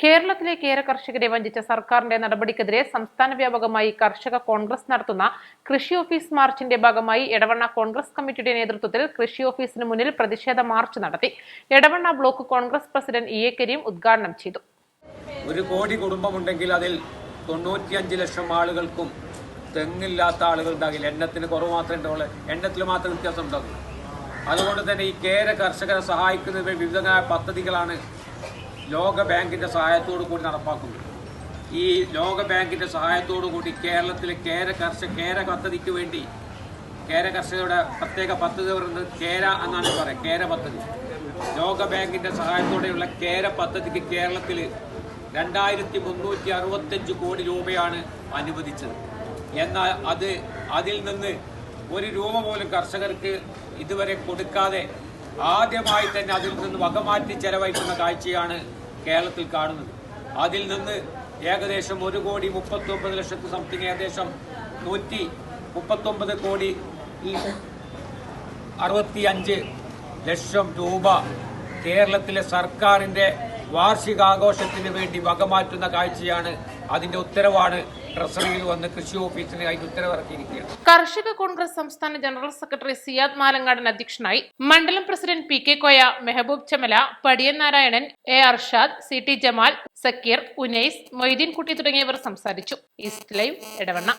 കേരളത്തിലെ കേര കർഷകരെ വഞ്ചിച്ച സർക്കാരിന്റെ നടപടിക്കെതിരെ സംസ്ഥാന വ്യാപകമായി കർഷക കോൺഗ്രസ് നടത്തുന്ന കൃഷി ഓഫീസ് മാർച്ചിന്റെ ഭാഗമായി എടവണ്ണ കോൺഗ്രസ് കമ്മിറ്റിയുടെ നേതൃത്വത്തിൽ കൃഷി ഓഫീസിന് മുന്നിൽ പ്രതിഷേധ മാർച്ച് നടത്തി. Edavanna block Congress president E A Karim ഉദ്ഘാടനം ചെയ്തു. ഒരു കോടി കുടുംബമുണ്ടെങ്കിൽ അതിൽ തൊണ്ണൂറ്റിയഞ്ച് ലക്ഷം ആളുകൾക്കും തെങ്ങില്ലാത്ത ആളുകൾ ഉണ്ടാകില്ല. എണ്ണത്തിന് കുറവ് മാത്രമേ ഉണ്ടാവുള്ളൂ. എണ്ണത്തിൽ മാത്രം വ്യത്യാസം ഉണ്ടാകും അതുകൊണ്ട് തന്നെ ഈ കേര കർഷകരെ സഹായിക്കുന്നതിന് വിവിധങ്ങളായ പദ്ധതികളാണ് ലോക ബാങ്കിന്റെ സഹായത്തോടു കൂടി നടപ്പാക്കുന്നു. ഈ ലോക ബാങ്കിന്റെ സഹായത്തോടു കൂടി കേരളത്തിലെ കേര കർഷക കേര പദ്ധതിക്ക് വേണ്ടി കേര കർഷകരുടെ പ്രത്യേക പദ്ധതി പറയുന്നത് കേര എന്നാണ് പറയുക കേര പദ്ധതി. ലോക ബാങ്കിന്റെ സഹായത്തോടെയുള്ള കേര പദ്ധതിക്ക് കേരളത്തിൽ രണ്ടായിരത്തി മുന്നൂറ്റി അറുപത്തഞ്ച് കോടി രൂപയാണ് അനുവദിച്ചത്. എന്നാൽ അത് അതിൽ നിന്ന് ഒരു രൂപ പോലും കർഷകർക്ക് ഇതുവരെ കൊടുക്കാതെ ആദ്യമായി തന്നെ അതിൽ നിന്ന് വകമാറ്റി ചെലവഴിക്കുന്ന കാഴ്ചയാണ് കേരളത്തിൽ കാണുന്നത്. അതിൽ നിന്ന് ഏകദേശം ഒരു കോടി മുപ്പത്തി ഒമ്പത് ലക്ഷത്തി സംതിങ് ഏകദേശം നൂറ്റി മുപ്പത്തൊമ്പത് കോടി അറുപത്തി അഞ്ച് ലക്ഷം രൂപ കേരളത്തിലെ സർക്കാരിന്റെ വാർഷികാഘോഷത്തിന് വേണ്ടി വകമാറ്റുന്ന കാഴ്ചയാണ് അതിന്റെ ഉത്തരവാണ് കൃഷി കർഷക കോൺഗ്രസ് സംസ്ഥാന ജനറൽ സെക്രട്ടറി സിയാദ് മാലങ്ങാടൻ അധ്യക്ഷനായി മണ്ഡലം president P K Koya Mehaboob Chamala Padiyan Narayanan A Arshad C T Jamal Sakkir Unais Moideen Kutty തുടങ്ങിയവർ സംസാരിച്ചു. East live Edavanna.